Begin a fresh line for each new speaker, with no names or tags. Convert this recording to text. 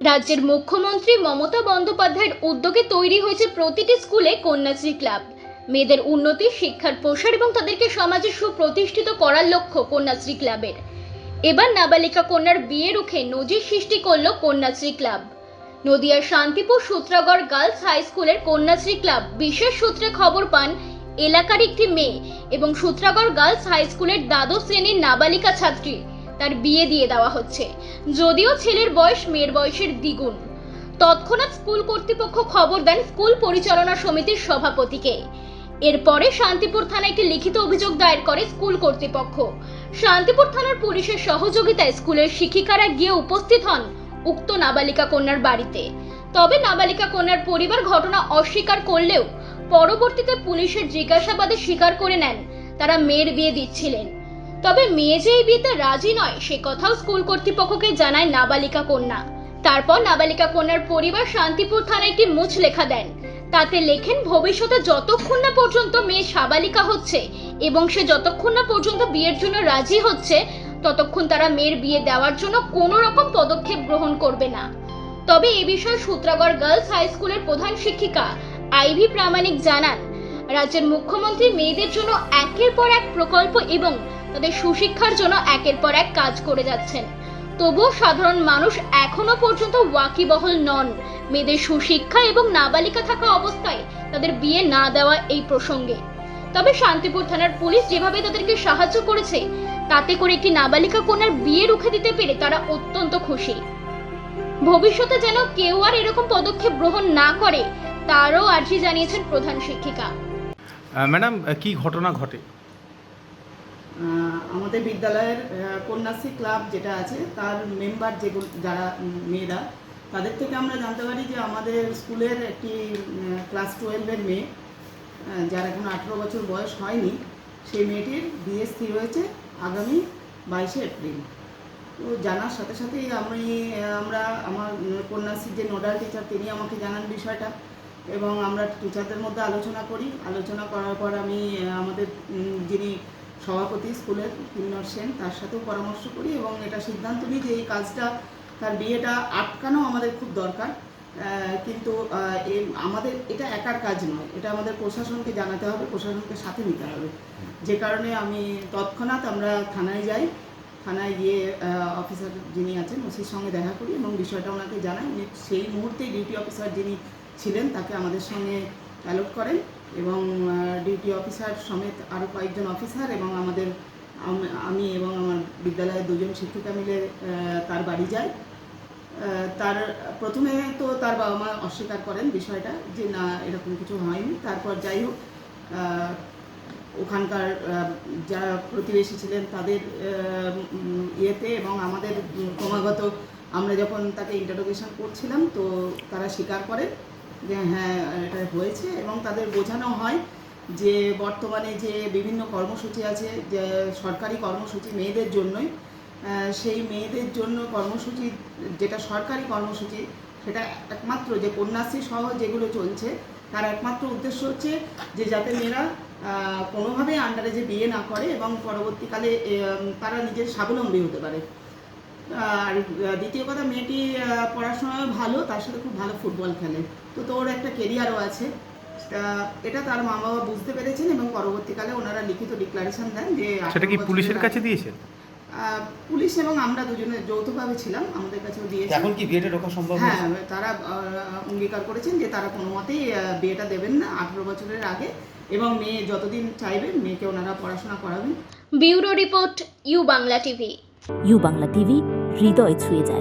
রাজ্যের মুখ্যমন্ত্রী মমতা বন্দ্যোপাধ্যায়ের উদ্যোগে তৈরি হয়েছে প্রতিটি স্কুলে কন্যাশ্রী ক্লাব। মেয়েদের উন্নতি, শিক্ষার প্রসার এবং তাদেরকে সমাজে সুপ্রতিষ্ঠিত করার লক্ষ্য কন্যাশ্রী ক্লাবের। এবার নাবালিকা কন্যার বিয়ে রুখে নজির সৃষ্টি করল কন্যাশ্রী ক্লাব। নদিয়ার শান্তিপুর সূত্রাগড় গার্লস হাই স্কুলের কন্যাশ্রী ক্লাব বিশেষ সূত্রে খবর পান, এলাকার একটি মেয়ে এবং সূত্রাগড় গার্লস হাই স্কুলের দ্বাদশ শ্রেণির নাবালিকা ছাত্রী। তার বিয়ে দিয়ে দেওয়া হচ্ছে। যদিও ছেলের বয়স মেয়ের বয়সের দ্বিগুণ। তৎক্ষণাৎ স্কুল কর্তৃপক্ষ খবর দেন স্কুল পরিচালনা সমিতির সভাপতিকে। এরপরে শান্তিপুর থানায় একটি লিখিত অভিযোগ দায়ের করে স্কুল কর্তৃপক্ষ। শান্তিপুর থানার পুলিশের সহযোগিতায় স্কুলের শিক্ষিকারা গিয়ে উপস্থিত হন উক্ত নাবালিকা কন্যার বাড়িতে। তবে নাবালিকা কন্যার পরিবার ঘটনা অস্বীকার করলেও পরবর্তীতে পুলিশের জিজ্ঞাসাবাদে স্বীকার করে নেন, তারা মেয়ের বিয়ে দিচ্ছিলেন। তবে মেয়ে যে এই বিয়েতে রাজি নয়, সে কথাও স্কুল কর্তৃপক্ষকে জানায় নাবালিকা কন্যা। তারপর নাবালিকা কন্যার পরিবার শান্তিপুর থানায় একটি মুচ লেখা দেন। তাতে লেখেন, ভবিষ্যতে যতক্ষণ না পর্যন্ত মেয়ে সাবালিকা হচ্ছে এবং সে যতক্ষণ না পর্যন্ত বিয়ের জন্য রাজি হচ্ছে, ততক্ষণ তারা মেয়ের বিয়ে দেওয়ার জন্য কোনো রকম পদক্ষেপ গ্রহণ করবে না। তবে এ বিষয়ে সূত্রাগড় গার্লস হাই স্কুলের প্রধান শিক্ষিকা আইভি প্রামাণিক জানান, রাজ্যের মুখ্যমন্ত্রী মেয়েদের জন্য একের পর এক প্রকল্প এবং তাদের সুশিক্ষার জন্য একের পর এক কাজ করে যাচ্ছেন। তবুও সাধারণ মানুষ এখনও পর্যন্ত ওয়াকিবহল নন। মেয়েদের সুশিক্ষা এবং নাবালিকা থাকা অবস্থায় তাদের বিয়ে না দেওয়া এই প্রসঙ্গে। তবে শান্তিপুর থানার পুলিশ যেভাবে তাদেরকে সাহায্য করেছে, তাতে করে একটি নাবালিকা কন্যার বিয়ে রুখে দিতে পেরে তারা অত্যন্ত খুশি। ভবিষ্যতে যেন কেউ আর এরকম পদক্ষেপ গ্রহণ না করে, তারও আর্জি জানিয়েছেন প্রধান শিক্ষিকা।
ম্যাডাম কি ঘটনা ঘটে?
আমাদের বিদ্যালয়ের কন্যাশ্রী ক্লাব যেটা আছে, তার মেম্বার যেগুলো যারা মেয়েরা, তাদের থেকে আমরা জানতে পারি যে আমাদের স্কুলের একটি ক্লাস টুয়েলভের মেয়ে যার এখন আঠেরো বছর বয়স হয়নি, সেই মেয়েটির বিয়ে স্থির হয়েছে আগামী বাইশে এপ্রিল। তো জানার সাথে সাথেই আমি আমরা আমার কন্যাশ্রীর যে নোডাল টিচার, তিনি আমাকে জানান বিষয়টা এবং আমরা টিচারদের মধ্যে আলোচনা করি। আলোচনা করার পর আমি আমাদের যিনি সভাপতি, স্কুলের কিন্নর সেন তার সাথেও পরামর্শ করি এবং এটা সিদ্ধান্ত নিই যে এই কাজটা, তার বিয়েটা আটকানো আমাদের খুব দরকার। কিন্তু আমাদের, এটা একার কাজ নয়। এটা আমাদের প্রশাসনকে জানাতে হবে, প্রশাসনকে সাথে নিতে হবে। যে কারণে আমি তৎক্ষণাৎ আমরা থানায় যাই। থানায় গিয়ে অফিসার যিনি আছেন, ওসির সঙ্গে দেখা করি এবং বিষয়টা ওনাকে জানাই। উনি সেই মুহূর্তে ডিউটি অফিসার যিনি ছিলেন, তাকে আমাদের সঙ্গে অ্যালট করেন এবং ডিউটি অফিসার সমেত আরও কয়েকজন অফিসার এবং আমাদের, আমি এবং আমার বিদ্যালয়ের দুজন শিক্ষিকা মিলে তার বাড়ি যাই। তার, প্রথমে তো তার বাবা মা অস্বীকার করেন বিষয়টা যে না, এরকম কিছু হয়নি। তারপর যাই হোক ওখানকার যারা প্রতিবেশী ছিলেন তাদের ইয়েতে এবং আমাদের ক্রমাগত আমরা যখন তাকে ইন্টারোগেশন করছিলাম তো তারা স্বীকার করে যে হ্যাঁ এটা হয়েছে এবং তাদের বোঝানো হয় যে বর্তমানে যে বিভিন্ন কর্মসূচি আছে, যে সরকারি কর্মসূচি মেয়েদের জন্যই সেই মেয়েদের জন্য কর্মসূচি, যেটা সরকারি কর্মসূচি, সেটা একমাত্র যে কন্যাশ্রী সহ যেগুলো চলছে, তার একমাত্র উদ্দেশ্য হচ্ছে যে যাতে মেয়েরা কোনোভাবেই আন্ডারে যে বিয়ে না করে এবং পরবর্তীকালে তারা নিজের স্বাবলম্বী হতে পারে। আর দ্বিতীয় কথা, মেয়েটি পড়াশোনায় ভালো, তার সাথে খুব ভালো ফুটবল খেলে। তো তোর একটা কেরিয়ারও আছে। এটা তার মা বাবা বুঝতে পেরেছেন এবং পরবর্তীকালে ওনারা লিখিত ডিক্লারেশন দেন যে
সেটা কি পুলিশের কাছে দিয়েছেন?
পুলিশ এবং আমরা দুজনে যৌথভাবে ছিলাম আমাদের কাছেও দিয়েছে
এখন কি বিয়েটা ঢোকা সম্ভব
হ্যাঁ তারা অঙ্গীকার করেছেন যে তারা কোনো মতেই বিয়েটা দেবেন না আঠেরো বছরের আগে এবং মেয়ে যতদিন চাইবেন মেয়েকে ওনারা পড়াশোনা করাবেন।
Bureau report U Bangla TV.
U Bangla TV হৃদয় ছুঁয়ে যায়।